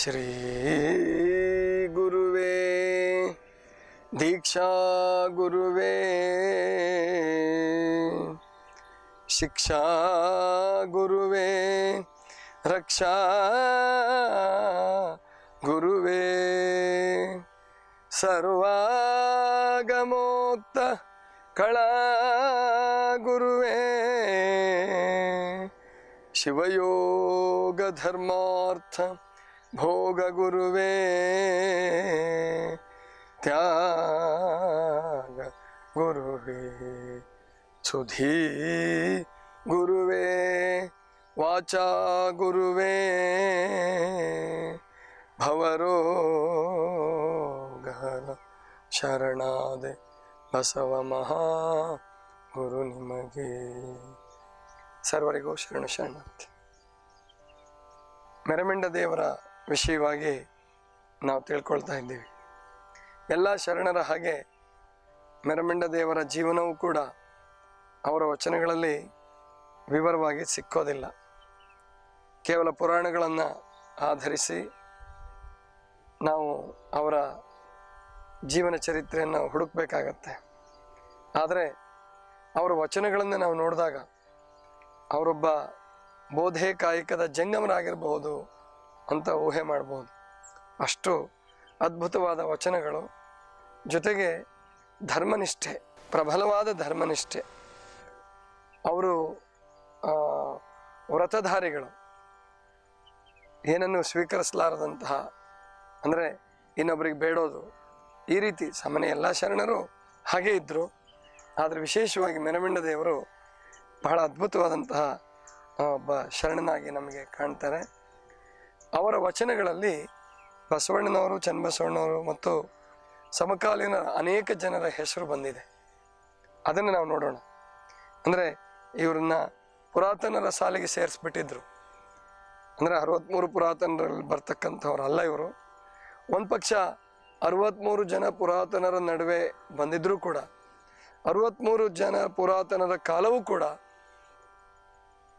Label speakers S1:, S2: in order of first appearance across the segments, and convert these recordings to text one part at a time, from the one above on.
S1: ಶ್ರೀ ಗುರುವೇ ದೀಕ್ಷಾ ಗುರುವೇ ಶಿಕ್ಷಾ ಗುರುವೇ ರಕ್ಷಾ ಗುರುವೇ ಸರ್ವಾಗಮೋಕ್ತ ಕಳಾ ಗುರುವೇ ಶಿವಯೋಗ ಧರ್ಮಾರ್ಥ ಭೋಗ ಗುರುವೇ, ತ್ಯಾಗ ಗುರುವೇ, ಸುಧೀ ಗುರುವೇ, ವಾಚಾ ಗುರುವೇ ಭವರೋಗಹರ ಶರಣಾದೆ, ಬಸವ ಮಹಾ ಗುರು ನಿಮಗೆ. ಸರ್ವರಿಗೂ ಶರಣ ಶರಣಾರ್ಥಿ. ಮೆರಮಿಂಡ ದೇವರ ವಿಷಯವಾಗಿ ನಾವು ತಿಳ್ಕೊಳ್ತಾ ಇದ್ದೀವಿ. ಎಲ್ಲ ಶರಣರ ಹಾಗೆ ಮೆರಮಂಡ ದೇವರ ಜೀವನವೂ ಕೂಡ ಅವರ ವಚನಗಳಲ್ಲಿ ವಿವರವಾಗಿ ಸಿಕ್ಕೋದಿಲ್ಲ. ಕೇವಲ ಪುರಾಣಗಳನ್ನು ಆಧರಿಸಿ ನಾವು ಅವರ ಜೀವನ ಚರಿತ್ರೆಯನ್ನು ಹುಡುಕಬೇಕಾಗತ್ತೆ. ಆದರೆ ಅವರ ವಚನಗಳನ್ನು ನಾವು ನೋಡಿದಾಗ ಅವರೊಬ್ಬ ಬೋಧೆ ಕಾಯಕದ ಜಂಗಮರಾಗಿರಬಹುದು ಅಂತ ಊಹೆ ಮಾಡ್ಬೋದು ಅಷ್ಟು ಅದ್ಭುತವಾದ ವಚನಗಳು ಜೊತೆಗೆ ಧರ್ಮನಿಷ್ಠೆ, ಪ್ರಬಲವಾದ ಧರ್ಮನಿಷ್ಠೆ. ಅವರು ವ್ರತಧಾರಿಗಳು. ಏನನ್ನು ಸ್ವೀಕರಿಸಲಾರದಂತಹ, ಅಂದರೆ ಇನ್ನೊಬ್ಬರಿಗೆ ಬೇಡೋದು, ಈ ರೀತಿ ಸಾಮಾನ್ಯ ಎಲ್ಲ ಶರಣರು ಹಾಗೇ ಇದ್ದರು ಆದರೆ ವಿಶೇಷವಾಗಿ ಮೆನಮಂಡ ದೇವರು ಬಹಳ ಅದ್ಭುತವಾದಂತಹ ಒಬ್ಬ ಶರಣನಾಗಿ ನಮಗೆ ಕಾಣ್ತಾರೆ. ಅವರ ವಚನಗಳಲ್ಲಿ ಬಸವಣ್ಣನವರು ಚನ್ನಬಸವಣ್ಣವರು ಮತ್ತು ಸಮಕಾಲೀನ ಅನೇಕ ಜನರ ಹೆಸರು ಬಂದಿದೆ. ಅದನ್ನು ನಾವು ನೋಡೋಣ. ಅಂದರೆ ಇವರನ್ನ ಪುರಾತನರ ಸಾಲಿಗೆ ಸೇರಿಸ್ಬಿಟ್ಟಿದ್ರು. ಅಂದರೆ ಅರವತ್ತ್ಮೂರು ಪುರಾತನರಲ್ಲಿ ಬರ್ತಕ್ಕಂಥವ್ರು ಅಲ್ಲ ಇವರು. ಒಂದು ಪಕ್ಷ ಅರವತ್ತ್ಮೂರು ಜನ ಪುರಾತನರ ನಡುವೆ ಬಂದಿದ್ದರೂ ಕೂಡ ಅರವತ್ತ್ಮೂರು ಜನ ಪುರಾತನರ ಕಾಲವೂ ಕೂಡ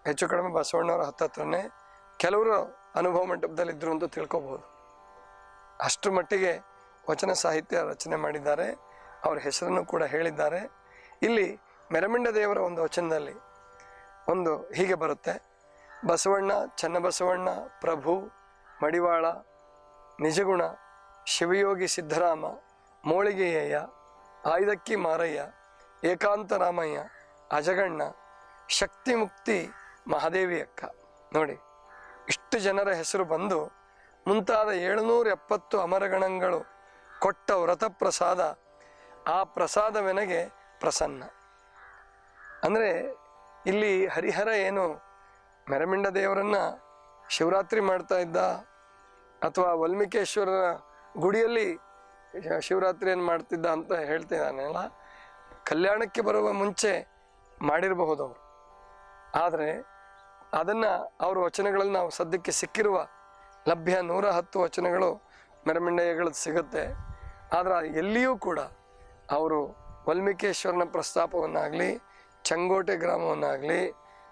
S1: ಹೆಚ್ಚು ಕಡಿಮೆ ಬಸವಣ್ಣವರ ಹತ್ತತ್ರನೇ ಕೆಲವರು ಅನುಭವ ಮಂಟಪದಲ್ಲಿದ್ದರು ಅಂತ ತಿಳ್ಕೊಬೋದು. ಅಷ್ಟರ ಮಟ್ಟಿಗೆ ವಚನ ಸಾಹಿತ್ಯ ರಚನೆ ಮಾಡಿದ್ದಾರೆ. ಅವರ ಹೆಸರನ್ನು ಕೂಡ ಹೇಳಿದ್ದಾರೆ. ಇಲ್ಲಿ ಮೆರಮಿಂಡ ದೇವರ ಒಂದು ವಚನದಲ್ಲಿ ಒಂದು ಹೀಗೆ ಬರುತ್ತೆ. ಬಸವಣ್ಣ, ಚನ್ನಬಸವಣ್ಣ, ಪ್ರಭು, ಮಡಿವಾಳ, ನಿಜಗುಣ, ಶಿವಯೋಗಿ ಸಿದ್ದರಾಮ ಮೋಳಿಗೆಯಯ್ಯ ಆಯ್ದಕ್ಕಿ ಮಾರಯ್ಯ, ಏಕಾಂತ ರಾಮಯ್ಯ, ಅಜಗಣ್ಣ ಶಕ್ತಿ ಮುಕ್ತಿ ಮಹಾದೇವಿ ಅಕ್ಕ ನೋಡಿ. ಇಷ್ಟು ಜನರ ಹೆಸರು ಬಂದು ಮುಂತಾದ ಏಳುನೂರ ಎಪ್ಪತ್ತು ಅಮರಗಣಗಳು ಕೊಟ್ಟ ವ್ರತ ಪ್ರಸಾದ ಆ ಪ್ರಸಾದವೆನಗೆ ಪ್ರಸನ್ನ. ಅಂದರೆ ಇಲ್ಲಿ ಹರಿಹರ ಏನು ಮೆರಮಿಂಡ ದೇವರನ್ನ ಶಿವರಾತ್ರಿ ಮಾಡ್ತಾ ಇದ್ದ ಅಥವಾ ವಾಲ್ಮೀಕೇಶ್ವರರ ಗುಡಿಯಲ್ಲಿ ಶಿವರಾತ್ರಿಯನ್ನು ಮಾಡ್ತಿದ್ದ ಅಂತ ಹೇಳ್ತಿದ್ದಾನಲ್ಲ ಕಲ್ಯಾಣಕ್ಕೆ ಬರುವ ಮುಂಚೆ ಮಾಡಿರಬಹುದು ಅವರು. ಆದರೆ ಅದನ್ನು ಅವರ ವಚನಗಳಲ್ಲಿ ನಾವು ಸದ್ಯಕ್ಕೆ ಸಿಕ್ಕಿರುವ ಲಭ್ಯ ನೂರ ಹತ್ತು ವಚನಗಳು ಮೆರಮಿಂಡಯ್ಯಗಳದ್ದು ಸಿಗುತ್ತೆ. ಆದರೆ ಎಲ್ಲಿಯೂ ಕೂಡ ಅವರು ವಾಲ್ಮೀಕೇಶ್ವರನ ಪ್ರಸ್ತಾಪವನ್ನಾಗಲಿ, ಚಂಗೋಟೆ ಗ್ರಾಮವನ್ನಾಗಲಿ,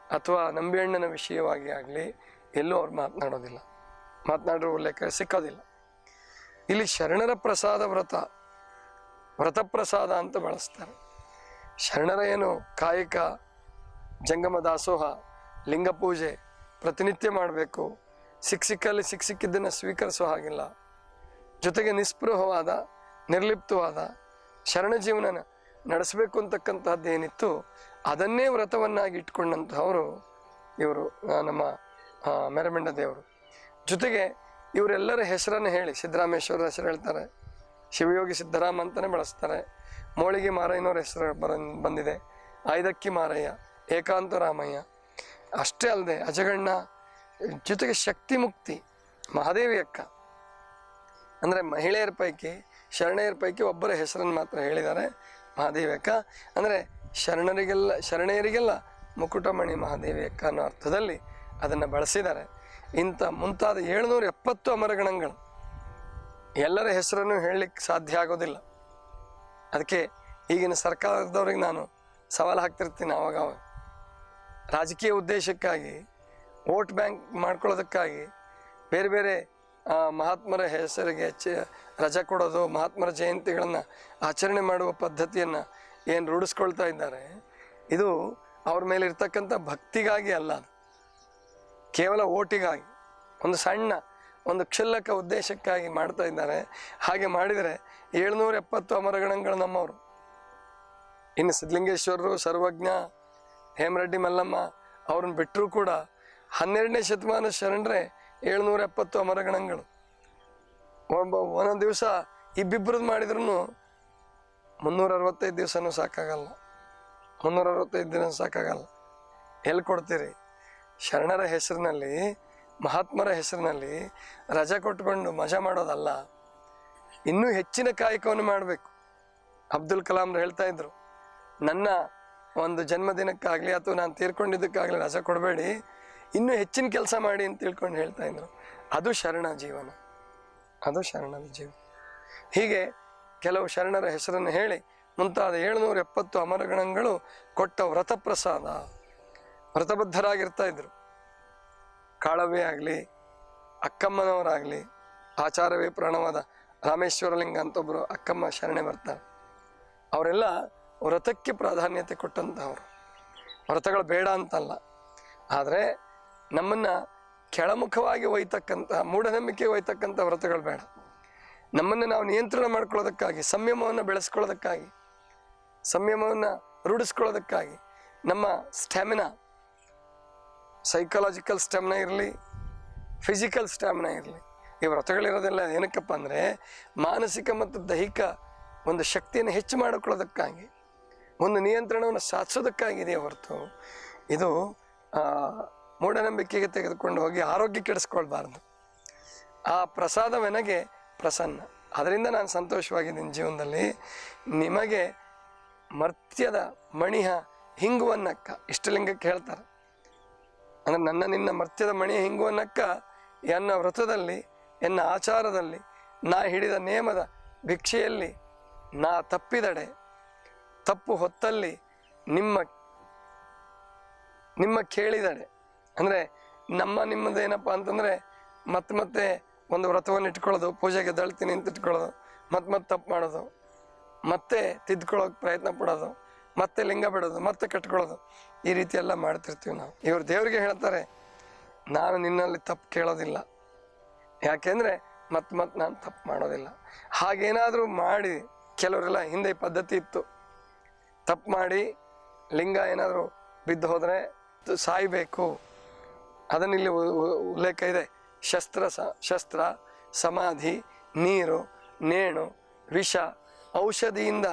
S1: ಅಥವಾ ನಂಬಿಯಣ್ಣನ ವಿಷಯವಾಗಿ ಆಗಲಿ ಎಲ್ಲೂ ಅವ್ರು ಮಾತನಾಡೋದಿಲ್ಲ. ಮಾತನಾಡಿರೋ ಉಲ್ಲೇಖ ಸಿಕ್ಕೋದಿಲ್ಲ. ಇಲ್ಲಿ ಶರಣರ ಪ್ರಸಾದ ವ್ರತ ವ್ರತ ಪ್ರಸಾದ ಅಂತ ಬಳಸ್ತಾರೆ. ಶರಣರ ಏನು ಕಾಯಕ ಜಂಗಮ ದಾಸೋಹ ಲಿಂಗ ಪೂಜೆ ಪ್ರತಿನಿತ್ಯ ಮಾಡಬೇಕು. ಸಿಕ್ಕ ಸಿಕ್ಕಲ್ಲಿ ಸಿಕ್ಕ ಸಿಕ್ಕಿದ್ದನ್ನು ಸ್ವೀಕರಿಸೋ ಹಾಗಿಲ್ಲ. ಜೊತೆಗೆ ನಿಸ್ಪೃಹವಾದ, ನಿರ್ಲಿಪ್ತವಾದ ಶರಣ ಜೀವನ ನಡೆಸಬೇಕು ಅಂತಕ್ಕಂತಹದ್ದು ಏನಿತ್ತು, ಅದನ್ನೇ ವ್ರತವನ್ನಾಗಿ ಇಟ್ಕೊಂಡಂತಹವರು ಇವರು ನಮ್ಮ ಮೆರಮೆಂಡ ದೇವರು. ಜೊತೆಗೆ ಇವರೆಲ್ಲರ ಹೆಸರನ್ನು ಹೇಳಿ ಸಿದ್ದರಾಮೇಶ್ವರ ಹೆಸರು ಹೇಳ್ತಾರೆ, ಶಿವಯೋಗಿ ಸಿದ್ದರಾಮ ಅಂತಲೇ ಬಳಸ್ತಾರೆ. ಮೋಳಿಗೆ ಮಾರಯ್ಯನವ್ರ ಹೆಸರು ಬರ ಬಂದಿದೆ. ಐದಕ್ಕಿ ಮಾರಯ್ಯ, ಏಕಾಂತ ರಾಮಯ್ಯ ಅಷ್ಟೇ ಅಲ್ಲದೆ ಅಜಗಣ್ಣ ಜೊತೆಗೆ ಶಕ್ತಿ ಮುಕ್ತಿ, ಮಹಾದೇವಿ ಅಕ್ಕ. ಅಂದರೆ ಮಹಿಳೆಯರ ಪೈಕಿ, ಶರಣೆಯರ ಪೈಕಿ ಒಬ್ಬರ ಹೆಸರನ್ನು ಮಾತ್ರ ಹೇಳಿದ್ದಾರೆ ಮಹಾದೇವಿ ಅಕ್ಕ. ಅಂದರೆ ಶರಣರಿಗೆಲ್ಲ, ಶರಣೆಯರಿಗೆಲ್ಲ ಮುಕುಟಮಣಿ ಮಹಾದೇವಿ ಅಕ್ಕ ಅನ್ನೋ ಅರ್ಥದಲ್ಲಿ ಅದನ್ನು ಬಳಸಿದ್ದಾರೆ. ಇಂಥ ಮುಂತಾದ ಏಳುನೂರ ಎಪ್ಪತ್ತು ಅಮರಗಣಗಳು ಎಲ್ಲರ ಹೆಸರನ್ನು ಹೇಳಲಿಕ್ಕೆ ಸಾಧ್ಯ ಆಗೋದಿಲ್ಲ. ಅದಕ್ಕೆ ಈಗಿನ ಸರ್ಕಾರದವ್ರಿಗೆ ನಾನು ಸವಾಲು ಹಾಕ್ತಿರ್ತೀನಿ ಆವಾಗ ರಾಜಕೀಯ ಉದ್ದೇಶಕ್ಕಾಗಿ, ವೋಟ್ ಬ್ಯಾಂಕ್ ಮಾಡ್ಕೊಳ್ಳೋದಕ್ಕಾಗಿ, ಬೇರೆ ಬೇರೆ ಮಹಾತ್ಮರ ಹೆಸರಿಗೆ ಚ, ರಜೆ ಕೊಡೋದು, ಮಹಾತ್ಮರ ಜಯಂತಿಗಳನ್ನು ಆಚರಣೆ ಮಾಡುವ ಪದ್ಧತಿಯನ್ನು ಏನು ರೂಢಿಸ್ಕೊಳ್ತಾ ಇದ್ದಾರೆ, ಇದು ಅವ್ರ ಮೇಲೆ ಇರ್ತಕ್ಕಂಥ ಭಕ್ತಿಗಾಗಿ ಅಲ್ಲ ಅದು. ಕೇವಲ ಓಟಿಗಾಗಿ ಒಂದು ಸಣ್ಣ, ಒಂದು ಕ್ಷುಲ್ಲಕ ಉದ್ದೇಶಕ್ಕಾಗಿ ಮಾಡ್ತಾ ಇದ್ದಾರೆ. ಹಾಗೆ ಮಾಡಿದರೆ ಏಳ್ನೂರ ಎಪ್ಪತ್ತು ಅಮರಗಣಗಳು ನಮ್ಮವರು. ಇನ್ನು ಸಿದ್ಧಲಿಂಗೇಶ್ವರರು, ಸರ್ವಜ್ಞ ಹೇಮರೆಡ್ಡಿ ಮಲ್ಲಮ್ಮ ಅವ್ರನ್ನ ಬಿಟ್ಟರೂ ಕೂಡ ಹನ್ನೆರಡನೇ ಶತಮಾನ ಶರಣರೇ ಏಳ್ನೂರ ಎಪ್ಪತ್ತು ಅಮರಗಣಗಳು. ಒಬ್ಬ ಒಂದೊಂದು ದಿವಸ ಇಬ್ಬಿಬ್ಬರದ್ದು ಮಾಡಿದ್ರು ಮುನ್ನೂರ ಅರವತ್ತೈದು ದಿವಸನೂ ಸಾಕಾಗಲ್ಲ. ಮುನ್ನೂರ ಅರವತ್ತೈದು ದಿನ ಸಾಕಾಗಲ್ಲ. ಎಲ್ಲಿ ಕೊಡ್ತೀರಿ? ಶರಣರ ಹೆಸರಿನಲ್ಲಿ, ಮಹಾತ್ಮರ ಹೆಸರಿನಲ್ಲಿ ರಜೆ ಕೊಟ್ಕೊಂಡು ಮಜಾ ಮಾಡೋದಲ್ಲ. ಇನ್ನೂ ಹೆಚ್ಚಿನ ಕಾಯಕವನ್ನು ಮಾಡಬೇಕು. ಅಬ್ದುಲ್ ಕಲಾಂರು ಹೇಳ್ತಾ ಇದ್ರು, ನನ್ನ ಒಂದು ಜನ್ಮದಿನಕ್ಕಾಗಲಿ ಅಥವಾ ನಾನು ತೀರ್ಕೊಂಡಿದ್ದಕ್ಕಾಗಲಿ ರಸ ಕೊಡಬೇಡಿ. ಇನ್ನೂ ಹೆಚ್ಚಿನ ಕೆಲಸ ಮಾಡಿ ಅಂತ ತಿಳ್ಕೊಂಡು ಹೇಳ್ತಾ ಇದ್ರು. ಅದು ಶರಣ ಜೀವನ. ಅದು ಶರಣದ ಜೀವನ. ಹೀಗೆ ಕೆಲವು ಶರಣರ ಹೆಸರನ್ನು ಹೇಳಿ ಮುಂತಾದ ಏಳುನೂರ ಎಪ್ಪತ್ತು ಅಮರಗಣಗಳು ಕೊಟ್ಟ ವ್ರತಪ್ರಸಾದ ವ್ರತಬದ್ಧರಾಗಿರ್ತಾ ಇದ್ರು. ಕಾಳವೇ ಆಗಲಿ, ಅಕ್ಕಮ್ಮನವರಾಗಲಿ, ಆಚಾರವೇ ಪ್ರಾಣವಾದ ರಾಮೇಶ್ವರಲಿಂಗ ಅಂತೊಬ್ಬರು ಅಕ್ಕಮ್ಮ ಶರಣೆ ಬರ್ತಾರೆ. ಅವರೆಲ್ಲ ವ್ರತಕ್ಕೆ ಪ್ರಾಧಾನ್ಯತೆ ಕೊಟ್ಟಂತಹವರು ವ್ರತಗಳು ಬೇಡ ಅಂತಲ್ಲ. ಆದರೆ ನಮ್ಮನ್ನು ಕೆಳಮುಖವಾಗಿ ಒಯ್ತಕ್ಕಂಥ, ಮೂಢನಂಬಿಕೆ ಒಯ್ತಕ್ಕಂಥ ವ್ರತಗಳು ಬೇಡ. ನಮ್ಮನ್ನು ನಾವು ನಿಯಂತ್ರಣ ಮಾಡ್ಕೊಳ್ಳೋದಕ್ಕಾಗಿ, ಸಂಯಮವನ್ನು ಬೆಳೆಸ್ಕೊಳ್ಳೋದಕ್ಕಾಗಿ, ಸಂಯಮವನ್ನು ರೂಢಿಸ್ಕೊಳ್ಳೋದಕ್ಕಾಗಿ, ನಮ್ಮ ಸ್ಟ್ಯಾಮಿನಾ ಸೈಕಾಲಜಿಕಲ್ ಸ್ಟ್ಯಾಮಿನಾ ಇರಲಿ ಫಿಸಿಕಲ್ ಸ್ಟ್ಯಾಮಿನಾ ಇರಲಿ, ಈ ವ್ರತಗಳಿರೋದೆಲ್ಲ ಏನಕ್ಕಪ್ಪ ಅಂದರೆ ಮಾನಸಿಕ ಮತ್ತು ದೈಹಿಕ ಒಂದು ಶಕ್ತಿಯನ್ನು ಹೆಚ್ಚು ಮಾಡಿಕೊಳ್ಳೋದಕ್ಕಾಗಿ ಒಂದು ನಿಯಂತ್ರಣವನ್ನು ಸಾಧಿಸೋದಕ್ಕಾಗಿದೆ ಹೊರತು ಇದು ಮೂಢನಂಬಿಕೆಗೆ ತೆಗೆದುಕೊಂಡು ಹೋಗಿ ಆರೋಗ್ಯ ಕೆಡಿಸ್ಕೊಳ್ಬಾರ್ದು. ಆ ಪ್ರಸಾದವೆನಗೆ ಪ್ರಸನ್ನ. ಅದರಿಂದ ನಾನು ಸಂತೋಷವಾಗಿದ್ದೀನಿ ಜೀವನದಲ್ಲಿ. ನಿಮಗೆ ಮರ್ತ್ಯದ ಮಣಿಹ ಹಿಂಗುವನ್ನಕ್ಕ, ಇಷ್ಟಲಿಂಗಕ್ಕೆ ಹೇಳ್ತಾರೆ. ಅಂದರೆ ನನ್ನ ನಿನ್ನ ಮರ್ತ್ಯದ ಮಣಿಯ ಹಿಂಗುವನ್ನಕ್ಕ, ಎನ್ನ ವ್ರತದಲ್ಲಿ, ಎನ್ನ ಆಚಾರದಲ್ಲಿ, ನಾ ಹಿಡಿದ ನೇಮದ ಭಿಕ್ಷೆಯಲ್ಲಿ ನಾ ತಪ್ಪಿದಡೆ. ತಪ್ಪು ಹೊತ್ತಲ್ಲಿ ನಿಮ್ಮ ನಿಮ್ಮ ಕೇಳಿದಡೆ ಅಂದರೆ ನಮ್ಮ ನಿಮ್ಮದೇನಪ್ಪ ಅಂತಂದರೆ ಮತ್ತೆ ಮತ್ತೆ ಒಂದು ವ್ರತವನ್ನು ಇಟ್ಕೊಳ್ಳೋದು, ಪೂಜೆಗೆ ದಳ್ತೀನಿ ಅಂತ ಇಟ್ಕೊಳ್ಳೋದು ಮತ್ತೆ ಮತ್ತೆ ತಪ್ಪು ಮಾಡೋದು, ಮತ್ತೆ ತಿದ್ಕೊಳ್ಳೋಕೆ ಪ್ರಯತ್ನ ಪಡೋದು, ಮತ್ತೆ ಲಿಂಗ ಬಿಡೋದು, ಮತ್ತೆ ಕಟ್ಕೊಳ್ಳೋದು, ಈ ರೀತಿ ಎಲ್ಲ ಮಾಡ್ತಿರ್ತೀವಿ ನಾವು. ಇವರು ದೇವರಿಗೆ ಹೇಳ್ತಾರೆ, ನಾನು ನಿನ್ನಲ್ಲಿ ತಪ್ಪು ಕೇಳೋದಿಲ್ಲ. ಯಾಕೆಂದರೆ ಮತ್ತೆ ಮತ್ತೆ ನಾನು ತಪ್ಪು ಮಾಡೋದಿಲ್ಲ. ಹಾಗೇನಾದರೂ ಮಾಡಿ, ಕೆಲವರೆಲ್ಲ ಹಿಂದೆ ಪದ್ಧತಿ ಇತ್ತು. ತಪ್ಪು ಮಾಡಿ ಲಿಂಗ ಏನಾದರೂ ಬಿದ್ದು ಹೋದರೆ ಸಾಯಬೇಕು. ಅದನ್ನು ಇಲ್ಲಿ ಉ- ಉ- ಉಲ್ಲೇಖ ಇದೆ. ಶಸ್ತ್ರ ಸ, ಶಸ್ತ್ರ, ಸಮಾಧಿ, ನೀರು, ನೇಣು, ವಿಷ, ಔಷಧಿಯಿಂದ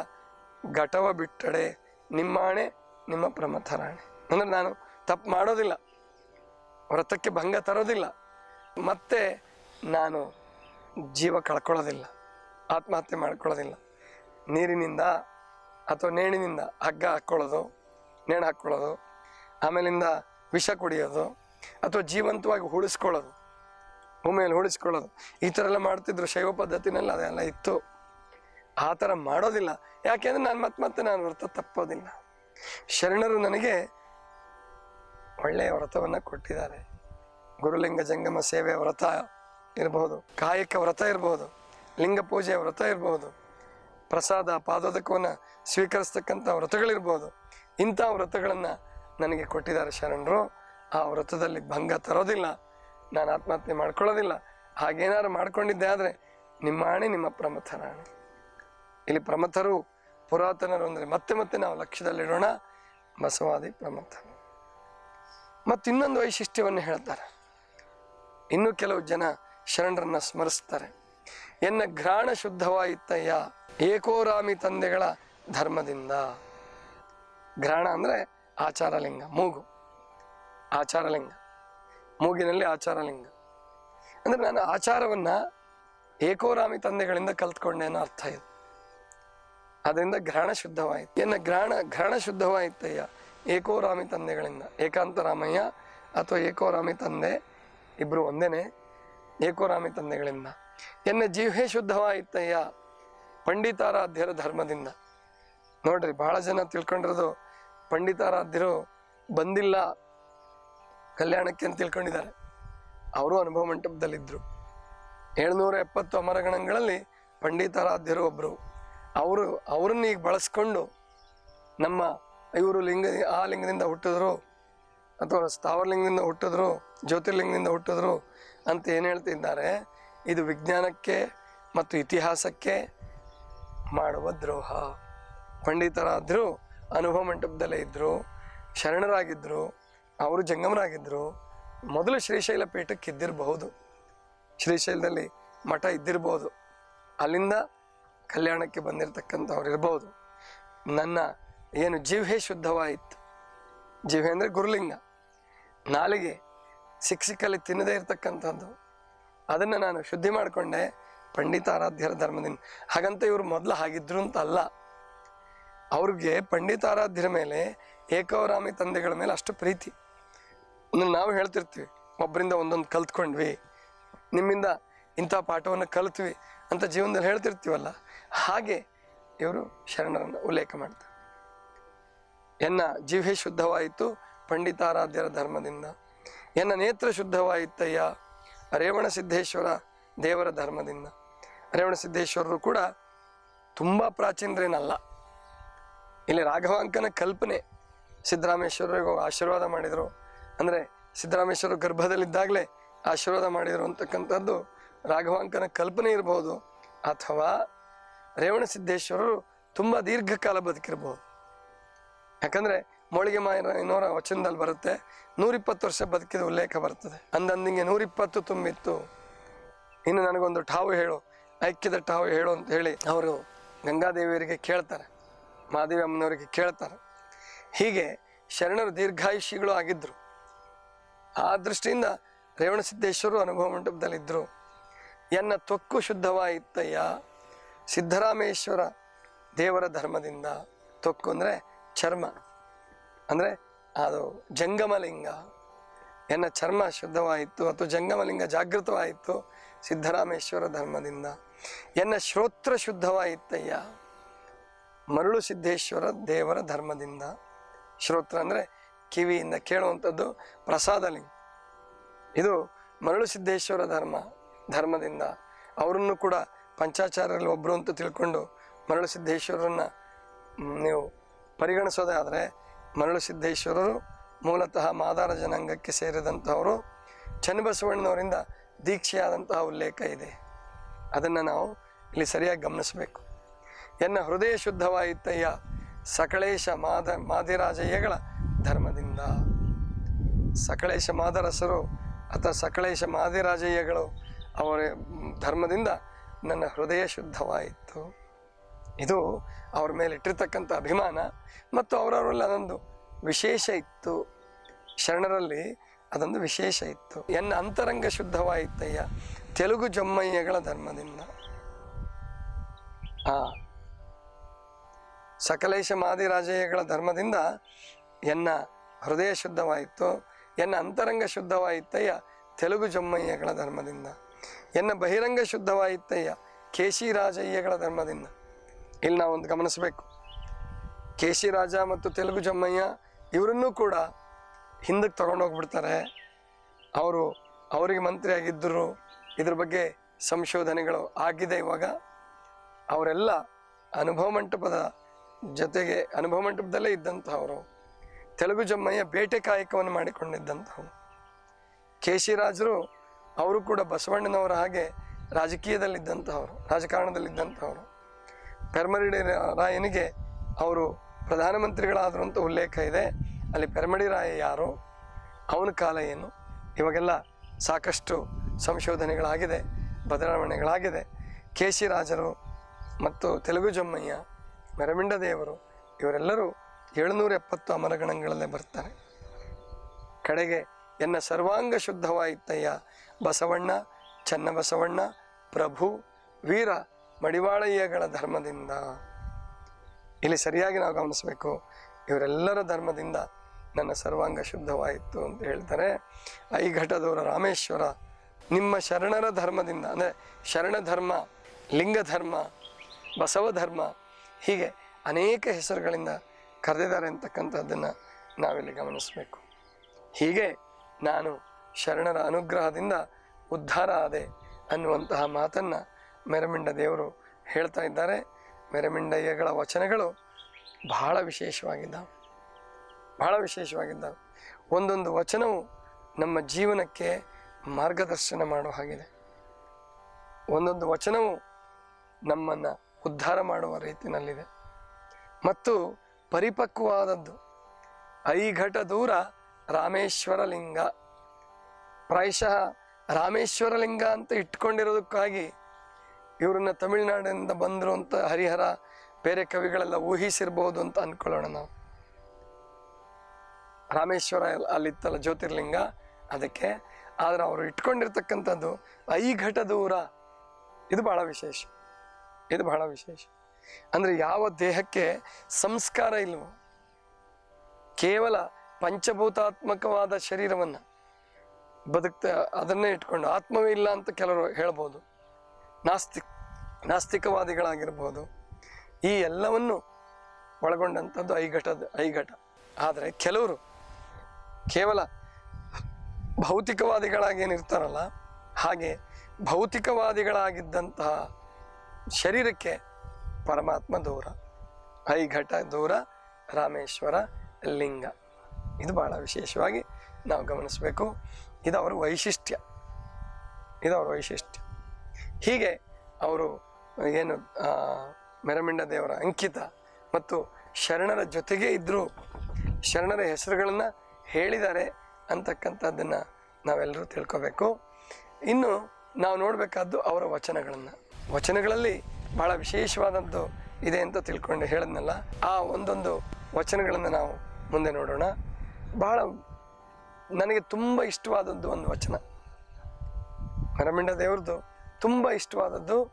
S1: ಘಟವ ಬಿಟ್ಟಡೆ ನಿಮ್ಮಾಣೆ, ನಿಮ್ಮ ಪ್ರಮಥರಾಣೆ ಅಂದರೆ ನಾನು ತಪ್ಪು ಮಾಡೋದಿಲ್ಲ. ವ್ರತಕ್ಕೆ ಭಂಗ ತರೋದಿಲ್ಲ. ಮತ್ತೆ ನಾನು ಜೀವ ಕಳ್ಕೊಳ್ಳೋದಿಲ್ಲ. ಆತ್ಮಹತ್ಯೆ ಮಾಡ್ಕೊಳ್ಳೋದಿಲ್ಲ. ನೀರಿನಿಂದ ಅಥವಾ ನೇಣಿನಿಂದ ಹಗ್ಗ ಹಾಕ್ಕೊಳ್ಳೋದು ನೇಣು ಹಾಕ್ಕೊಳ್ಳೋದು ಆಮೇಲಿಂದ ವಿಷ ಕುಡಿಯೋದು, ಅಥವಾ ಜೀವಂತವಾಗಿ ಉಳಿಸ್ಕೊಳ್ಳೋದು ಭೂಮಿಯಲ್ಲಿ ಉಳಿಸ್ಕೊಳ್ಳೋದು ಈ ಥರ ಎಲ್ಲ ಮಾಡ್ತಿದ್ರು ಶೈವ ಪದ್ಧತಿನಲ್ಲಿ ಅದೆಲ್ಲ ಇತ್ತು. ಆ ಥರ ಮಾಡೋದಿಲ್ಲ. ಯಾಕೆಂದ್ರೆ ನಾನು ಮತ್ತೆ ಮತ್ತೆ ನಾನು ವ್ರತ ತಪ್ಪೋದಿಲ್ಲ. ಶರಣರು ನನಗೆ ಒಳ್ಳೆಯ ವ್ರತವನ್ನು ಕೊಟ್ಟಿದ್ದಾರೆ. ಗುರುಲಿಂಗ ಜಂಗಮ ಸೇವೆ ವ್ರತ ಇರಬಹುದು ಕಾಯಕ ವ್ರತ ಇರಬಹುದು ಲಿಂಗ ಪೂಜೆಯ ವ್ರತ ಇರಬಹುದು ಪ್ರಸಾದ ಪಾದೋದಕವನ್ನು ಸ್ವೀಕರಿಸ್ತಕ್ಕಂಥ ವ್ರತಗಳಿರ್ಬೋದು. ಇಂಥ ವ್ರತಗಳನ್ನು ನನಗೆ ಕೊಟ್ಟಿದ್ದಾರೆ ಶರಣರು. ಆ ವ್ರತದಲ್ಲಿ ಭಂಗ ತರೋದಿಲ್ಲ. ನಾನು ಆತ್ಮಹತ್ಯೆ ಮಾಡ್ಕೊಳ್ಳೋದಿಲ್ಲ. ಹಾಗೇನಾದ್ರು ಮಾಡ್ಕೊಂಡಿದ್ದೆ ಆದರೆ ನಿಮ್ಮ ಆಣೆ ನಿಮ್ಮ ಪ್ರಮಥರಾಣೆ ಇಲ್ಲಿ ಪ್ರಮಥರು ಪುರಾತನರು ಅಂದರೆ ಮತ್ತೆ ಮತ್ತೆ ನಾವು ಲಕ್ಷ್ಯದಲ್ಲಿಡೋಣ. ಬಸವಾದಿ ಪ್ರಮಥರು. ಮತ್ತು ಇನ್ನೊಂದು ವೈಶಿಷ್ಟ್ಯವನ್ನು ಹೇಳ್ತಾರೆ. ಇನ್ನು ಕೆಲವು ಜನ ಶರಣರನ್ನು ಸ್ಮರಿಸ್ತಾರೆ. ಎನ್ನ ಘ್ರಾಣ ಶುದ್ಧವಾಯಿತಯ್ಯ ಏಕೋರಾಮಿ ತಂದೆಗಳ ಧರ್ಮದಿಂದ. ಘ್ರಾಣ ಅಂದರೆ ಆಚಾರಲಿಂಗ, ಮೂಗು. ಆಚಾರಲಿಂಗ. ಮೂಗಿನಲ್ಲಿ ಆಚಾರಲಿಂಗ. ಅಂದರೆ ನಾನು ಆಚಾರವನ್ನು ಏಕೋರಾಮಿ ತಂದೆಗಳಿಂದ ಕಲ್ತ್ಕೊಂಡೆ ಅನ್ನೋ ಅರ್ಥ ಇದು. ಅದರಿಂದ ಘ್ರಾಣ ಶುದ್ಧವಾಯಿತು. ಎನ್ನ ಘ್ರಾಣ ಘ್ರಾಣ ಶುದ್ಧವಾಯಿತಯ್ಯ ಏಕೋರಾಮಿ ತಂದೆಗಳಿಂದ. ಏಕಾಂತರಾಮಯ್ಯ ಅಥವಾ ಏಕೋರಾಮಿ ತಂದೆ ಇಬ್ಬರು ಒಂದೇನೆ ಏಕೋರಾಮಿ ತಂದೆಗಳಿಂದ. ಎನ್ನ ಜೀವೇ ಶುದ್ಧವಾಯಿತಯ್ಯ ಪಂಡಿತಾರಾಧ್ಯರ ಧರ್ಮದಿಂದ. ನೋಡ್ರಿ, ಬಹಳ ಜನ ತಿಳ್ಕೊಂಡಿರೋದು ಪಂಡಿತಾರಾಧ್ಯರು ಬಂದಿಲ್ಲ ಕಲ್ಯಾಣಕ್ಕೆ ಅಂತ ತಿಳ್ಕೊಂಡಿದ್ದಾರೆ. ಅವರು ಅನುಭವ ಮಂಟಪದಲ್ಲಿದ್ದರು ಏಳ್ನೂರ ಎಪ್ಪತ್ತು ಅಮರಗಣಗಳಲ್ಲಿ ಪಂಡಿತಾರಾಧ್ಯರು ಒಬ್ಬರು ಅವರು ಅವ್ರನ್ನ ಈಗ ಬಳಸ್ಕೊಂಡು ನಮ್ಮ ಇವರು ಲಿಂಗ, ಆ ಲಿಂಗದಿಂದ ಹುಟ್ಟಿದ್ರು, ಅಥವಾ ಸ್ಥಾವರಲಿಂಗದಿಂದ ಹುಟ್ಟಿದ್ರು, ಜ್ಯೋತಿರ್ಲಿಂಗದಿಂದ ಹುಟ್ಟಿದ್ರು ಅಂತ ಏನು ಹೇಳ್ತಿದ್ದಾರೆ? ಇದು ವಿಜ್ಞಾನಕ್ಕೆ ಮತ್ತು ಇತಿಹಾಸಕ್ಕೆ ಮಾಡುವ ದ್ರೋಹ. ಪಂಡಿತರಾದರೂ ಅನುಭವ ಮಂಟಪದಲ್ಲೇ ಇದ್ದರು ಶರಣರಾಗಿದ್ದರು ಅವರು ಜಂಗಮರಾಗಿದ್ದರು ಮೊದಲು ಶ್ರೀಶೈಲ ಪೀಠಕ್ಕೆ ಇದ್ದಿರಬಹುದು. ಶ್ರೀಶೈಲದಲ್ಲಿ ಮಠ ಇದ್ದಿರಬಹುದು. ಅಲ್ಲಿಂದ ಕಲ್ಯಾಣಕ್ಕೆ ಬಂದಿರತಕ್ಕಂಥವ್ರು ಇರ್ಬೋದು ನನ್ನ ಏನು ಜೀವಹೆ ಶುದ್ಧವಾಯಿತು. ಜೀವೇಂದ್ರ ಅಂದರೆ ಗುರುಲಿಂಗ. ನಾಲಿಗೆ ಸಿಕ್ಕ ಸಿಕ್ಕಲ್ಲಿ ತಿನ್ನದೇ ಇರತಕ್ಕಂಥದ್ದು. ಅದನ್ನು ನಾನು ಶುದ್ಧಿ ಮಾಡಿಕೊಂಡೆ ಪಂಡಿತಾರಾಧ್ಯರ ಧರ್ಮದಿಂದ. ಹಾಗಂತ ಇವರು ಮೊದಲು ಹಾಗಿದ್ರು ಅಂತ ಅಲ್ಲ. ಅವ್ರಿಗೆ ಪಂಡಿತಾರಾಧ್ಯರ ಮೇಲೆ, ಏಕವರಾಮಿ ತಂದೆಗಳ ಮೇಲೆ ಅಷ್ಟು ಪ್ರೀತಿ. ನಾವು ಹೇಳ್ತಿರ್ತೀವಿ ಒಬ್ಬರಿಂದ ಒಂದೊಂದು ಕಲ್ತ್ಕೊಂಡ್ವಿ, ನಿಮ್ಮಿಂದ ಇಂಥ ಪಾಠವನ್ನು ಕಲ್ತ್ವಿ ಅಂತ ಜೀವನದಲ್ಲಿ ಹೇಳ್ತಿರ್ತೀವಲ್ಲ. ಹಾಗೆ ಇವರು ಶರಣರನ್ನು ಉಲ್ಲೇಖ ಮಾಡ್ತಾರೆ. ಎನ್ನ ಜೀವೇ ಶುದ್ಧವಾಯಿತು ಪಂಡಿತಾರಾಧ್ಯರ ಧರ್ಮದಿಂದ. ಎನ್ನ ನೇತ್ರ ಶುದ್ಧವಾಯಿತಯ್ಯ ರೇವಣ ಸಿದ್ದೇಶ್ವರ ದೇವರ ಧರ್ಮದಿಂದ. ರೇವಣ ಸಿದ್ದೇಶ್ವರರು ಕೂಡ ತುಂಬ ಪ್ರಾಚೀನರೇನಲ್ಲ. ಇಲ್ಲಿ ರಾಘವಾಂಕನ ಕಲ್ಪನೆ ಸಿದ್ದರಾಮೇಶ್ವರರಿಗೆ ಆಶೀರ್ವಾದ ಮಾಡಿದರು. ಅಂದರೆ ಸಿದ್ದರಾಮೇಶ್ವರ ಗರ್ಭದಲ್ಲಿದ್ದಾಗಲೇ ಆಶೀರ್ವಾದ ಮಾಡಿದರು ಅಂತಕ್ಕಂಥದ್ದು ರಾಘವಾಂಕನ ಕಲ್ಪನೆ ಇರಬಹುದು ಅಥವಾ ರೇವಣ ಸಿದ್ದೇಶ್ವರರು ತುಂಬ ದೀರ್ಘಕಾಲ ಬದುಕಿರ್ಬೋದು. ಯಾಕಂದ್ರೆ ಮೋಳಿಗೆ ಮಾಯನವರ ವಚನದಲ್ಲಿ ಬರುತ್ತೆ ನೂರಿಪ್ಪತ್ತು ವರ್ಷ ಬದುಕಿದ ಉಲ್ಲೇಖ ಬರ್ತದೆ. ಅಂದಂದಿಂಗೆ ನೂರಿಪ್ಪತ್ತು ತುಂಬಿತ್ತು. ಇನ್ನು ನನಗೊಂದು ಠಾವು ಹೇಳು. ಐಕ್ಯದ ಠಾವು ಹೇಳು ಅಂತ ಹೇಳಿ ಅವರು ಗಂಗಾದೇವಿಯರಿಗೆ ಕೇಳ್ತಾರೆ. ಮಹಾದೇವಿ ಅಮ್ಮನವರಿಗೆ ಕೇಳ್ತಾರೆ. ಹೀಗೆ ಶರಣರು ದೀರ್ಘಾಯುಷಿಗಳು ಆಗಿದ್ದರು ಆ ದೃಷ್ಟಿಯಿಂದ ರೇವಣಸಿದ್ದೇಶ್ವರು ಅನುಭವ ಮಂಟಪದಲ್ಲಿದ್ದರು ಎನ್ನ ತೊಕ್ಕು ಶುದ್ಧವಾಯಿತಯ್ಯ ಸಿದ್ದರಾಮೇಶ್ವರ ದೇವರ ಧರ್ಮದಿಂದ. ತೊಕ್ಕು ಅಂದರೆ ಚರ್ಮ. ಅಂದರೆ ಅದು ಜಂಗಮಲಿಂಗ. ಎನ್ನ ಚರ್ಮ ಶುದ್ಧವಾಯಿತು ಅಥವಾ ಜಂಗಮಲಿಂಗ ಜಾಗೃತವಾಯಿತು ಸಿದ್ಧರಾಮೇಶ್ವರ ಧರ್ಮದಿಂದ. ಎನ್ನ ಶ್ರೋತ್ರ ಶುದ್ಧವಾಯಿತಯ್ಯ ಮರಳು ಸಿದ್ದೇಶ್ವರ ದೇವರ ಧರ್ಮದಿಂದ. ಶ್ರೋತ್ರ ಅಂದರೆ ಕಿವಿಯಿಂದ ಕೇಳುವಂಥದ್ದು ಪ್ರಸಾದ ಲಿಂಗ. ಇದು ಮರಳು ಸಿದ್ದೇಶ್ವರ ಧರ್ಮ, ಧರ್ಮದಿಂದ. ಅವರನ್ನು ಕೂಡ ಪಂಚಾಚಾರ್ಯರಲ್ಲಿ ಒಬ್ಬರು ಅಂತ ತಿಳ್ಕೊಂಡು ಮರಳು ಸಿದ್ದೇಶ್ವರರನ್ನ ನೀವು ನೀವು ಪರಿಗಣಿಸೋದಾದರೆ ಮರಳು ಸಿದ್ದೇಶ್ವರರು ಮೂಲತಃ ಮಾದಾರ ಜನಾಂಗಕ್ಕೆ ಸೇರಿದಂಥವರು ಚನ್ನಬಸವಣ್ಣನವರಿಂದ ದೀಕ್ಷೆಯಾದಂತಹ ಉಲ್ಲೇಖ ಇದೆ. ಅದನ್ನು ನಾವು ಇಲ್ಲಿ ಸರಿಯಾಗಿ ಗಮನಿಸಬೇಕು. ಎನ್ನ ಹೃದಯ ಶುದ್ಧವಾಯಿತಯ್ಯ ಸಕಳೇಶ ಮಾದ ಮಾದಿರಾಜಯ್ಯಗಳ ಧರ್ಮದಿಂದ. ಸಕಳೇಶ ಮಾದರಸರು ಅಥವಾ ಸಕಳೇಶ ಮಾದಿರಾಜಯ್ಯಗಳು ಅವರ ಧರ್ಮದಿಂದ ನನ್ನ ಹೃದಯ ಶುದ್ಧವಾಯಿತು. ಇದು ಅವ್ರ ಮೇಲೆ ಇಟ್ಟಿರ್ತಕ್ಕಂಥ ಅಭಿಮಾನ ಮತ್ತು ಅವರವರಲ್ಲಿ ಅದೊಂದು ವಿಶೇಷ ಇತ್ತು. ಶರಣರಲ್ಲಿ ಅದೊಂದು ವಿಶೇಷ ಇತ್ತು. ಎನ್ನ ಅಂತರಂಗ ಶುದ್ಧವಾಯಿತಯ್ಯ, ತೆಲುಗು ಜಮ್ಮಯ್ಯಗಳ ಧರ್ಮದಿಂದ. ಆ ಸಕಲೇಶ ಮಾದಿರಾಜಯ್ಯಗಳ ಧರ್ಮದಿಂದ ಎನ್ನ ಹೃದಯ ಶುದ್ಧವಾಯಿತು, ಎನ್ನ ಅಂತರಂಗ ಶುದ್ಧವಾಯಿತಯ್ಯ, ತೆಲುಗು ಜಮ್ಮಯ್ಯಗಳ ಧರ್ಮದಿಂದ. ಎನ್ನ ಬಹಿರಂಗ ಶುದ್ಧವಾಯಿತಯ್ಯ ಕೇಶಿರಾಜಯ್ಯಗಳ ಧರ್ಮದಿಂದ. ಇಲ್ಲಿ ನಾವೊಂದು ಗಮನಿಸಬೇಕು. ಕೇಶಿರಾಜ ಮತ್ತು ತೆಲುಗು ಜಮ್ಮಯ್ಯ ಇವರನ್ನೂ ಕೂಡ ಹಿಂದಕ್ಕೆ ತಗೊಂಡೋಗ್ಬಿಡ್ತಾರೆ ಅವರು ಅವರಿಗೆ ಮಂತ್ರಿ ಆಗಿದ್ದರು ಇದ್ರ ಬಗ್ಗೆ ಸಂಶೋಧನೆಗಳು ಆಗಿದೆ ಇವಾಗ. ಅವರೆಲ್ಲ ಅನುಭವ ಮಂಟಪದ ಜೊತೆಗೆ ಅನುಭವ ಮಂಟಪದಲ್ಲೇ ಇದ್ದಂಥವರು ತೆಲುಗು ಜಮ್ಮಯ್ಯ ಬೇಟೆ ಕಾಯಕವನ್ನು ಮಾಡಿಕೊಂಡಿದ್ದಂಥವ್ರು ಕೇಶಿರಾಜರು ಅವರು ಕೂಡ ಬಸವಣ್ಣನವರ ಹಾಗೆ ರಾಜಕೀಯದಲ್ಲಿದ್ದಂಥವ್ರು ರಾಜಕಾರಣದಲ್ಲಿದ್ದಂಥವ್ರು ಪೆರ್ಮರಿಡಿ ರಾಯನಿಗೆ ಅವರು ಪ್ರಧಾನಮಂತ್ರಿಗಳಾದರು ಅಂತ ಉಲ್ಲೇಖ ಇದೆ. ಅಲ್ಲಿ ಪೆರ್ಮಡಿ ರಾಯ ಯಾರು? ಅವನ ಕಾಲ ಏನು? ಇವಾಗೆಲ್ಲ ಸಾಕಷ್ಟು ಸಂಶೋಧನೆಗಳಾಗಿದೆ, ಬದಲಾವಣೆಗಳಾಗಿದೆ. ಕೇಶಿರಾಜರು ಮತ್ತು ತೆಲುಗು ಜಮ್ಮಯ್ಯ ಮೆರಮಿಂಡ ದೇವರು ಇವರೆಲ್ಲರೂ ಏಳುನೂರ ಎಪ್ಪತ್ತು ಅಮರಗಣಗಳಲ್ಲೇ ಬರ್ತಾರೆ. ಕಡೆಗೆ ಎನ್ನ ಸರ್ವಾಂಗ ಶುದ್ಧವಾಯಿತಯ್ಯ ಬಸವಣ್ಣ, ಚನ್ನಬಸವಣ್ಣ, ಪ್ರಭು, ವೀರ ಮಡಿವಾಳಯ್ಯಗಳ ಧರ್ಮದಿಂದ. ಇಲ್ಲಿ ಸರಿಯಾಗಿ ನಾವು ಗಮನಿಸಬೇಕು. ಇವರೆಲ್ಲರ ಧರ್ಮದಿಂದ ನನ್ನ ಸರ್ವಾಂಗ ಶುದ್ಧವಾಯಿತು ಅಂತ ಹೇಳ್ತಾರೆ. ಐಘಟದವರ ರಾಮೇಶ್ವರ, ನಿಮ್ಮ ಶರಣರ ಧರ್ಮದಿಂದ, ಅಂದರೆ ಶರಣ ಧರ್ಮ ಲಿಂಗ ಧರ್ಮ ಬಸವ ಧರ್ಮ ಹೀಗೆ ಅನೇಕ ಹೆಸರುಗಳಿಂದ ಕರೆದಿದ್ದಾರೆ ಅಂತಕ್ಕಂಥದ್ದನ್ನು ನಾವಿಲ್ಲಿ ಗಮನಿಸಬೇಕು. ಹೀಗೆ ನಾನು ಶರಣರ ಅನುಗ್ರಹದಿಂದ ಉದ್ಧಾರ ಆದೆ ಅನ್ನುವಂತಹ ಮಾತನ್ನು ಮೆರಮಿಂಡ ದೇವರು ಹೇಳ್ತಾ ಇದ್ದಾರೆ. ಮೆರಮಿಂಡಯ್ಯಗಳ ವಚನಗಳು ಬಹಳ ವಿಶೇಷವಾಗಿದ್ದಾವೆ. ಬಹಳ ವಿಶೇಷವಾಗಿದ್ದಾವೆ. ಒಂದೊಂದು ವಚನವು ನಮ್ಮ ಜೀವನಕ್ಕೆ ಮಾರ್ಗದರ್ಶನ ಮಾಡೋ ಹಾಗಿದೆ. ಒಂದೊಂದು ವಚನವು ನಮ್ಮನ್ನು ಉದ್ಧಾರ ಮಾಡುವ ರೀತಿಯಲ್ಲಿದೆ ಮತ್ತು ಪರಿಪಕ್ವವಾದದ್ದು, ಐಘಟ ದೂರ ರಾಮೇಶ್ವರ ಲಿಂಗ ಪ್ರಾಯಶಃ ರಾಮೇಶ್ವರ ಲಿಂಗ ಅಂತ ಇಟ್ಕೊಂಡಿರೋದಕ್ಕಾಗಿ ಇವರನ್ನ ತಮಿಳುನಾಡಿನಿಂದ ಬಂದರು ಅಂತ ಹರಿಹರ ಬೇರೆ ಕವಿಗಳೆಲ್ಲ ಊಹಿಸಿರ್ಬೋದು ಅಂತ ಅನ್ಕೊಳ್ಳೋಣ ನಾವು. ರಾಮೇಶ್ವರ ಅಲ್- ಅಲ್ಲಿತ್ತಲ್ಲ ಜ್ಯೋತಿರ್ಲಿಂಗ, ಅದಕ್ಕೆ ಆದ್ರೆ ಅವರು ಇಟ್ಕೊಂಡಿರ್ತಕ್ಕಂಥದ್ದು ಐಘಟ ದೂರ. ಇದು ಬಹಳ ವಿಶೇಷ. ಇದು ಬಹಳ ವಿಶೇಷ. ಅಂದ್ರೆ ಯಾವ ದೇಹಕ್ಕೆ ಸಂಸ್ಕಾರ ಇಲ್ವೋ, ಕೇವಲ ಪಂಚಭೂತಾತ್ಮಕವಾದ ಶರೀರವನ್ನು ಬದುಕ್ತಾ ಅದನ್ನೇ ಇಟ್ಕೊಂಡು ಆತ್ಮವೇ ಇಲ್ಲ ಅಂತ ಕೆಲವರು ಹೇಳ್ಬೋದು. ನಾಸ್ತಿಕ್, ನಾಸ್ತಿಕವಾದಿಗಳಾಗಿರ್ಬೋದು, ಈ ಎಲ್ಲವನ್ನು ಒಳಗೊಂಡಂಥದ್ದು ಐಘಟದ ಐಘಟ ಆದರೆ ಕೆಲವರು ಕೇವಲ ಭೌತಿಕವಾದಿಗಳಾಗೇನಿರ್ತಾರಲ್ಲ, ಹಾಗೆ ಭೌತಿಕವಾದಿಗಳಾಗಿದ್ದಂತಹ ಶರೀರಕ್ಕೆ ಪರಮಾತ್ಮ ದೂರ ಐಘಟ ದೂರ, ರಾಮೇಶ್ವರ ಲಿಂಗ. ಇದು ಬಹಳ ವಿಶೇಷವಾಗಿ ನಾವು ಗಮನಿಸಬೇಕು. ಇದು ಅವರ ವೈಶಿಷ್ಟ್ಯ. ಇದು ಅವರ ವೈಶಿಷ್ಟ್ಯ. ಹೀಗೆ ಅವರು ಏನು ಮೆರಮಿಂಡ ದೇವರ ಅಂಕಿತ ಮತ್ತು ಶರಣರ ಜೊತೆಗೆ ಇದ್ದರೂ ಶರಣರ ಹೆಸರುಗಳನ್ನು ಹೇಳಿದ್ದಾರೆ ಅಂತಕ್ಕಂಥದ್ದನ್ನು ನಾವೆಲ್ಲರೂ ತಿಳ್ಕೋಬೇಕು. ಇನ್ನು ನಾವು ನೋಡಬೇಕಾದ್ದು ಅವರ ವಚನಗಳನ್ನು. ವಚನಗಳಲ್ಲಿ ಬಹಳ ವಿಶೇಷವಾದದ್ದು ಇದೆ ಅಂತ ತಿಳ್ಕೊಂಡು ಹೇಳಿದ್ನಲ್ಲ, ಆ ಒಂದೊಂದು ವಚನಗಳನ್ನು ನಾವು ಮುಂದೆ ನೋಡೋಣ. ಬಹಳ ನನಗೆ ತುಂಬ ಇಷ್ಟವಾದದ್ದು ಒಂದು ವಚನ. ಮರಮಿಂಡ ದೇವ್ರದ್ದು ತುಂಬ ಇಷ್ಟವಾದದ್ದು.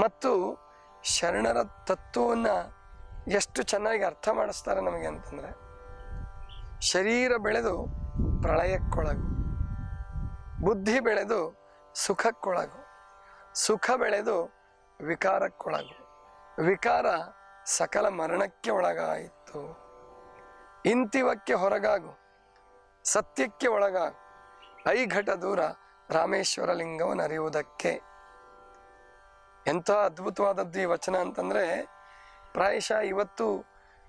S1: ಮತ್ತು ಶರಣರ ತತ್ವವನ್ನು ಎಷ್ಟು ಚೆನ್ನಾಗಿ ಅರ್ಥ ಮಾಡಿಸ್ತಾರೆ ನಮಗೆ ಅಂತಂದರೆ, ಶರೀರ ಬೆಳೆದು ಪ್ರಳಯಕ್ಕೊಳಗು, ಬುದ್ಧಿ ಬೆಳೆದು ಸುಖಕ್ಕೊಳಗು, ಸುಖ ಬೆಳೆದು ವಿಕಾರಕ್ಕೊಳಗು, ವಿಕಾರ ಸಕಲ ಮರಣಕ್ಕೆ ಒಳಗಾಯಿತು. ಇಂತಿವಕ್ಕೆ ಹೊರಗಾಗು, ಸತ್ಯಕ್ಕೆ ಒಳಗಾಗು ಐಘಟ ದೂರ ರಾಮೇಶ್ವರ ಲಿಂಗವನ್ನು ಅರಿಯುವುದಕ್ಕೆ ಎಂಥ ಅದ್ಭುತವಾದದ್ದು ಈ ವಚನ ಅಂತಂದರೆ, ಪ್ರಾಯಶಃ ಇವತ್ತು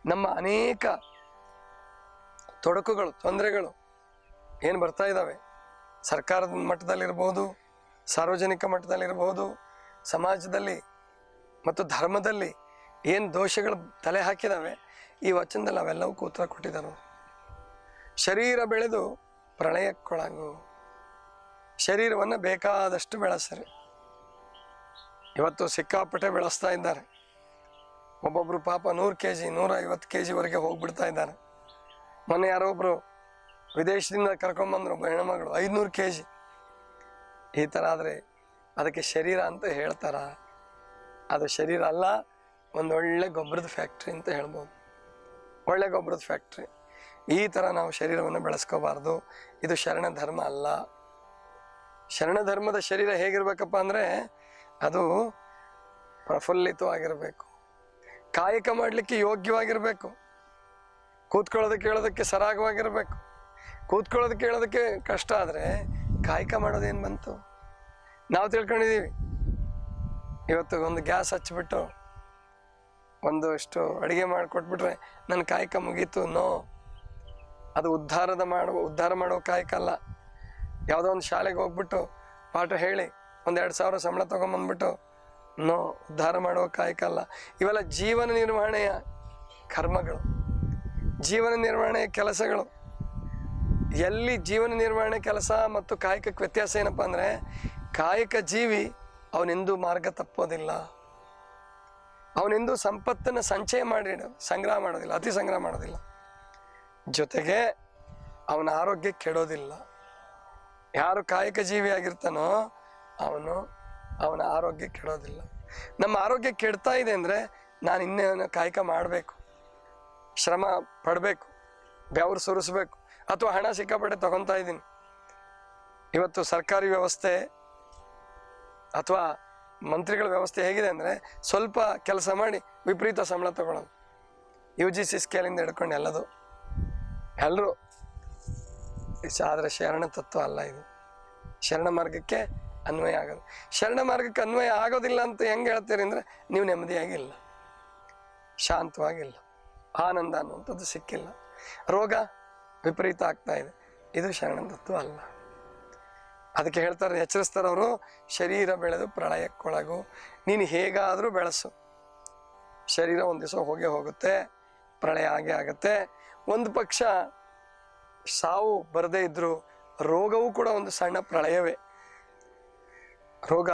S1: ನಮ್ಮ ಅನೇಕ ತೊಡಕುಗಳು, ತೊಂದರೆಗಳು ಏನು ಬರ್ತಾ ಇದ್ದಾವೆ ಸರ್ಕಾರದ ಮಟ್ಟದಲ್ಲಿರ್ಬೋದು, ಸಾರ್ವಜನಿಕ ಮಟ್ಟದಲ್ಲಿರ್ಬೋದು, ಸಮಾಜದಲ್ಲಿ ಮತ್ತು ಧರ್ಮದಲ್ಲಿ ಏನು ದೋಷಗಳು ತಲೆ ಹಾಕಿದಾವೆ, ಈ ವಚನದಲ್ಲಿ ಅವೆಲ್ಲವೂ ಕೂತ್ರ ಕೊಟ್ಟಿದ್ದಾರೆ. ಶರೀರ ಬೆಳೆದು ಪ್ರಳಯಕ್ಕೊಳಗು. ಶರೀರವನ್ನು ಬೇಕಾದಷ್ಟು ಬೆಳೆಸರಿ. ಇವತ್ತು ಸಿಕ್ಕಾಪಟ್ಟೆ ಬೆಳೆಸ್ತಾ ಇದ್ದಾರೆ. ಒಬ್ಬೊಬ್ರು ಪಾಪ ನೂರು ಕೆ ಜಿ ನೂರ ಐವತ್ತು ಕೆ ಜಿವರೆಗೆ ಹೋಗ್ಬಿಡ್ತಾ ಇದ್ದಾರೆ. ಮೊನ್ನೆ ಯಾರೋ ಒಬ್ರು ವಿದೇಶದಿಂದ ಕರ್ಕೊಂಬಂದ್ರು ಒಬ್ಬ ಹೆಣ್ಮಗಳು, ಐದುನೂರು ಕೆ ಜಿ ಈ ಥರ ಆದರೆ ಅದಕ್ಕೆ ಶರೀರ ಅಂತ ಹೇಳ್ತಾರ? ಅದು ಶರೀರ ಅಲ್ಲ ಒಂದೊಳ್ಳೆ ಗೊಬ್ಬರದ ಫ್ಯಾಕ್ಟ್ರಿ ಅಂತ ಹೇಳ್ಬೋದು. ಒಳ್ಳೆ ಗೊಬ್ಬರದ ಫ್ಯಾಕ್ಟ್ರಿ. ಈ ಥರ ನಾವು ಶರೀರವನ್ನು ಬೆಳೆಸ್ಕೋಬಾರ್ದು. ಇದು ಶರಣ ಧರ್ಮ ಅಲ್ಲ. ಶರಣ ಧರ್ಮದ ಶರೀರ ಹೇಗಿರ್ಬೇಕಪ್ಪ ಅಂದರೆ ಅದು ಪ್ರಫುಲ್ಲಿತವಾಗಿರಬೇಕು. ಕಾಯಕ ಮಾಡಲಿಕ್ಕೆ ಯೋಗ್ಯವಾಗಿರಬೇಕು. ಕೂತ್ಕೊಳ್ಳೋದಕ್ಕೆ ಹೇಳೋದಕ್ಕೆ ಸರಾಗವಾಗಿರಬೇಕು. ಕೂತ್ಕೊಳ್ಳೋದಕ್ಕೆ ಹೇಳೋದಕ್ಕೆ ಕಷ್ಟ ಆದರೆ ಕಾಯಕ ಮಾಡೋದೇನು ಬಂತು? ನಾವು ತಿಳ್ಕೊಂಡಿದ್ದೀವಿ. ಇವತ್ತು ಒಂದು ಗ್ಯಾಸ್ ಹಚ್ಚಿಬಿಟ್ಟು ಒಂದು ಇಷ್ಟು ಅಡುಗೆ ಮಾಡಿಕೊಟ್ಬಿಟ್ರೆ ನನ್ನ ಕಾಯಕ ಮುಗೀತು, ನೋ. ಅದು ಉದ್ಧಾರದ ಮಾಡುವ ಉದ್ಧಾರ ಮಾಡೋ ಕಾಯಕ ಅಲ್ಲ. ಯಾವುದೋ ಒಂದು ಶಾಲೆಗೆ ಹೋಗ್ಬಿಟ್ಟು ಪಾಠ ಹೇಳಿ ಒಂದು ಎರಡು ಸಾವಿರ ಸಂಬಳ ತೊಗೊಂಬಂದ್ಬಿಟ್ಟು ನೋ, ಉದ್ಧಾರ ಮಾಡುವ ಕಾಯಕ ಅಲ್ಲ. ಇವೆಲ್ಲ ಜೀವನ ನಿರ್ವಹಣೆಯ ಕರ್ಮಗಳು. ಜೀವನ ನಿರ್ವಹಣೆಯ ಕೆಲಸಗಳು. ಎಲ್ಲಿ ಜೀವನ ನಿರ್ವಹಣೆ ಕೆಲಸ ಮತ್ತು ಕಾಯಕಕ್ಕೆ ವ್ಯತ್ಯಾಸ ಏನಪ್ಪ ಅಂದರೆ, ಕಾಯಕ ಜೀವಿ ಅವನೆಂದೂ ಮಾರ್ಗ ತಪ್ಪೋದಿಲ್ಲ. ಅವನೆಂದೂ ಸಂಪತ್ತನ್ನು ಸಂಚಯ ಮಾಡಿ ಸಂಗ್ರಹ ಮಾಡೋದಿಲ್ಲ, ಅತಿ ಸಂಗ್ರಹ ಮಾಡೋದಿಲ್ಲ. ಜೊತೆಗೆ ಅವನ ಆರೋಗ್ಯ ಕೆಡೋದಿಲ್ಲ. ಯಾರು ಕಾಯಕ ಜೀವಿ ಆಗಿರ್ತಾನೋ ಅವನು ಅವನ ಆರೋಗ್ಯ ಕೆಡೋದಿಲ್ಲ. ನಮ್ಮ ಆರೋಗ್ಯ ಕೆಡ್ತಾ ಇದೆ ಅಂದರೆ ನಾನು ಇನ್ನೇನು ಕಾಯಕ ಮಾಡಬೇಕು. ಶ್ರಮ ಪಡಬೇಕು. ಬೆವರು ಸುರಿಸ್ಬೇಕು. ಅಥವಾ ಹಣ ಸಿಕ್ಕಾಪಟ್ಟೆ ತಗೊತಾ ಇದ್ದೀನಿ. ಇವತ್ತು ಸರ್ಕಾರಿ ವ್ಯವಸ್ಥೆ ಅಥವಾ ಮಂತ್ರಿಗಳ ವ್ಯವಸ್ಥೆ ಹೇಗಿದೆ ಅಂದರೆ ಸ್ವಲ್ಪ ಕೆಲಸ ಮಾಡಿ ವಿಪರೀತ ಸಂಬಳ ತಗೊಳ್ಳೋದು. ಯು ಜಿ ಸಿ ಸ್ಕೇಲಿಂದ ಹಿಡ್ಕೊಂಡು ಎಲ್ಲದು. ಎಲ್ಲರೂ ಆದರೆ ಶರಣ ತತ್ವ ಅಲ್ಲ ಇದು. ಶರಣ ಮಾರ್ಗಕ್ಕೆ ಅನ್ವಯ ಆಗೋದು ಶರಣ ಮಾರ್ಗಕ್ಕೆ ಅನ್ವಯ ಆಗೋದಿಲ್ಲ ಅಂತ ಹೆಂಗೆ ಹೇಳ್ತೀರಿ ಅಂದರೆ ನೀವು ನೆಮ್ಮದಿಯಾಗಿಲ್ಲ, ಶಾಂತವಾಗಿಲ್ಲ, ಆನಂದ ಅನ್ನುವಂಥದ್ದು ಸಿಕ್ಕಿಲ್ಲ. ರೋಗ ವಿಪರೀತ ಆಗ್ತಾ ಇದೆ. ಇದು ಶರಣ ತತ್ವ ಅಲ್ಲ. ಅದಕ್ಕೆ ಹೇಳ್ತಾರೆ, ಎಚ್ಚರಿಸ್ತಾರೆ ಅವರು, ಶರೀರ ಬೆಳೆದು ಪ್ರಳಯಕ್ಕೊಳಗು. ನೀನು ಹೇಗಾದರೂ ಬೆಳೆಸು. ಶರೀರ ಒಂದು ದಿವಸ ಹೋಗೇ ಹೋಗುತ್ತೆ, ಪ್ರಳಯ ಆಗೇ ಆಗುತ್ತೆ. ಒಂದು ಪಕ್ಷ ಸಾವು ಬರದೇ ಇದ್ದರೂ ರೋಗವೂ ಕೂಡ ಒಂದು ಸಣ್ಣ ಪ್ರಳಯವೇ. ರೋಗ,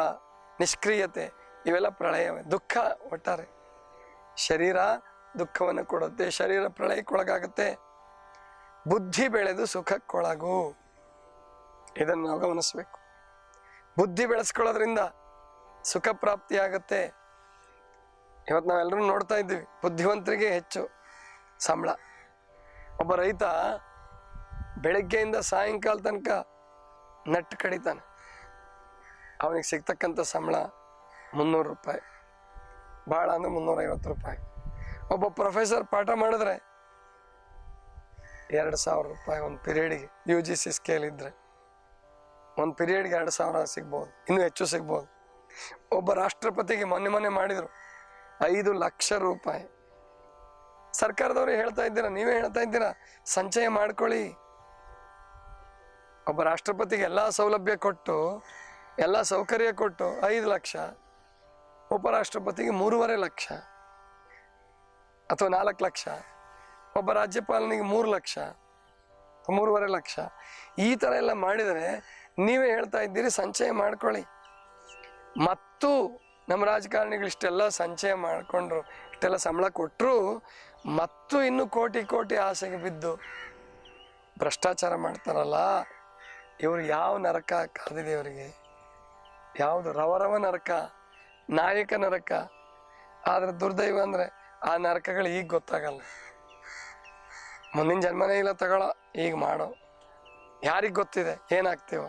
S1: ನಿಷ್ಕ್ರಿಯತೆ ಇವೆಲ್ಲ ಪ್ರಳಯವೇ. ದುಃಖ ಒಟ್ಟಾರೆ. ಶರೀರ ದುಃಖವನ್ನು ಕೊಡುತ್ತೆ, ಶರೀರ ಪ್ರಳಯಕ್ಕೊಳಗಾಗುತ್ತೆ. ಬುದ್ಧಿ ಬೆಳೆದು ಸುಖಕ್ಕೊಳಗು. ಇದನ್ನು ನಾವು ಗಮನಿಸಬೇಕು. ಬುದ್ಧಿ ಬೆಳೆಸ್ಕೊಳ್ಳೋದ್ರಿಂದ ಸುಖ ಪ್ರಾಪ್ತಿಯಾಗತ್ತೆ. ಇವತ್ತು ನಾವೆಲ್ಲರೂ ನೋಡ್ತಾ ಇದ್ದೀವಿ, ಬುದ್ಧಿವಂತರಿಗೆ ಹೆಚ್ಚು ಸಂಬಳ. ಒಬ್ಬ ರೈತ ಬೆಳಗ್ಗೆಯಿಂದ ಸಾಯಂಕಾಲ ತನಕ ನಟ್ಟು ಕಡಿತಾನೆ. ಅವನಿಗೆ ಸಿಗ್ತಕ್ಕಂಥ ಸಂಬಳ ಮುನ್ನೂರು ರೂಪಾಯಿ. ಭಾಳ ಅಂದ್ರೆ ಮುನ್ನೂರೈವತ್ತು ರೂಪಾಯಿ. ಒಬ್ಬ ಪ್ರೊಫೆಸರ್ ಪಾಠ ಮಾಡಿದ್ರೆ ಎರಡು ಸಾವಿರ ರೂಪಾಯಿ ಒಂದು ಪೀರಿಯಡಿಗೆ ಯು ಜಿ ಸಿ ಸ್ಕೇಲ್ ಇದ್ದರೆ ಒಂದು ಪೀರಿಯಡ್ಗೆ ಎರಡು ಸಾವಿರ ಸಿಗ್ಬೋದು, ಇನ್ನೂ ಹೆಚ್ಚು ಸಿಗ್ಬೋದು. ಒಬ್ಬ ರಾಷ್ಟ್ರಪತಿಗೆ ಮೊನ್ನೆ ಮೊನ್ನೆ ಮಾಡಿದರು ಐದು ಲಕ್ಷ ರೂಪಾಯಿ. ಸರ್ಕಾರದವರು ಹೇಳ್ತಾ ಇದ್ದೀರಾ, ನೀವೇ ಹೇಳ್ತಾ ಇದ್ದೀರಾ, ಸಂಚಯ ಮಾಡ್ಕೊಳ್ಳಿ. ಒಬ್ಬ ರಾಷ್ಟ್ರಪತಿಗೆ ಎಲ್ಲ ಸೌಲಭ್ಯ ಕೊಟ್ಟು ಎಲ್ಲ ಸೌಕರ್ಯ ಕೊಟ್ಟು ಐದು ಲಕ್ಷ, ಉಪರಾಷ್ಟ್ರಪತಿಗೆ ಮೂರುವರೆ ಲಕ್ಷ ಅಥವಾ ನಾಲ್ಕು ಲಕ್ಷ, ಒಬ್ಬ ರಾಜ್ಯಪಾಲನಿಗೆ ಮೂರು ಲಕ್ಷ, ಮೂರುವರೆ ಲಕ್ಷ. ಈ ಥರ ಎಲ್ಲ ಮಾಡಿದರೆ ನೀವೇ ಹೇಳ್ತಾ ಇದ್ದೀರಿ, ಸಂಚಯ ಮಾಡ್ಕೊಳ್ಳಿ. ಮತ್ತು ನಮ್ಮ ರಾಜಕಾರಣಿಗಳು ಇಷ್ಟೆಲ್ಲ ಸಂಚಯ ಮಾಡಿಕೊಂಡ್ರು, ಇಷ್ಟೆಲ್ಲ ಸಂಬಳ ಕೊಟ್ಟರು ಮತ್ತು ಇನ್ನು ಕೋಟಿ ಕೋಟಿ ಆಸೆಗೆ ಬಿದ್ದು ಭ್ರಷ್ಟಾಚಾರ ಮಾಡ್ತಾರಲ್ಲ, ಇವರು ಯಾವ ನರಕ ಕಾದಿದೆ ಇವರಿಗೆ? ಯಾವುದು ರವರವ ನರಕ, ನಾಯಕ ನರಕ, ಆದ್ರೆ ದುರ್ದೈವ ಅಂದರೆ ಆ ನರಕಗಳು ಈಗ ಗೊತ್ತಾಗಲ್ಲ. ಮುಂದಿನ ಜನ್ಮನೇ ಇಲ್ಲ ತಗೊಳ್ಳೋ ಈಗ ಮಾಡೋ. ಯಾರಿಗೆ ಗೊತ್ತಿದೆ, ಏನಾಗ್ತೀವೋ.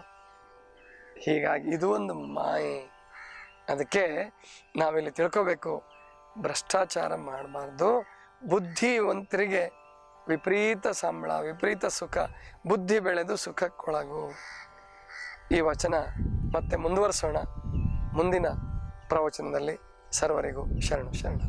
S1: ಹೀಗಾಗಿ ಇದು ಒಂದು ಮಾಯೆ. ಅದಕ್ಕೆ ನಾವಿಲ್ಲಿ ತಿಳ್ಕೋಬೇಕು, ಭ್ರಷ್ಟಾಚಾರ ಮಾಡಬಾರ್ದು. ಬುದ್ಧಿವಂತರಿಗೆ ವಿಪರೀತ ಸಂಬಳ, ವಿಪರೀತ ಸುಖ. ಬುದ್ಧಿ ಬೆಳೆದು ಸುಖಕ್ಕೊಳಗು. ಈ ವಚನ ಮತ್ತೆ ಮುಂದುವರಿಸೋಣ ಮುಂದಿನ ಪ್ರವಚನದಲ್ಲಿ ಸರ್ವರಿಗೂ ಶರಣು ಶರಣ.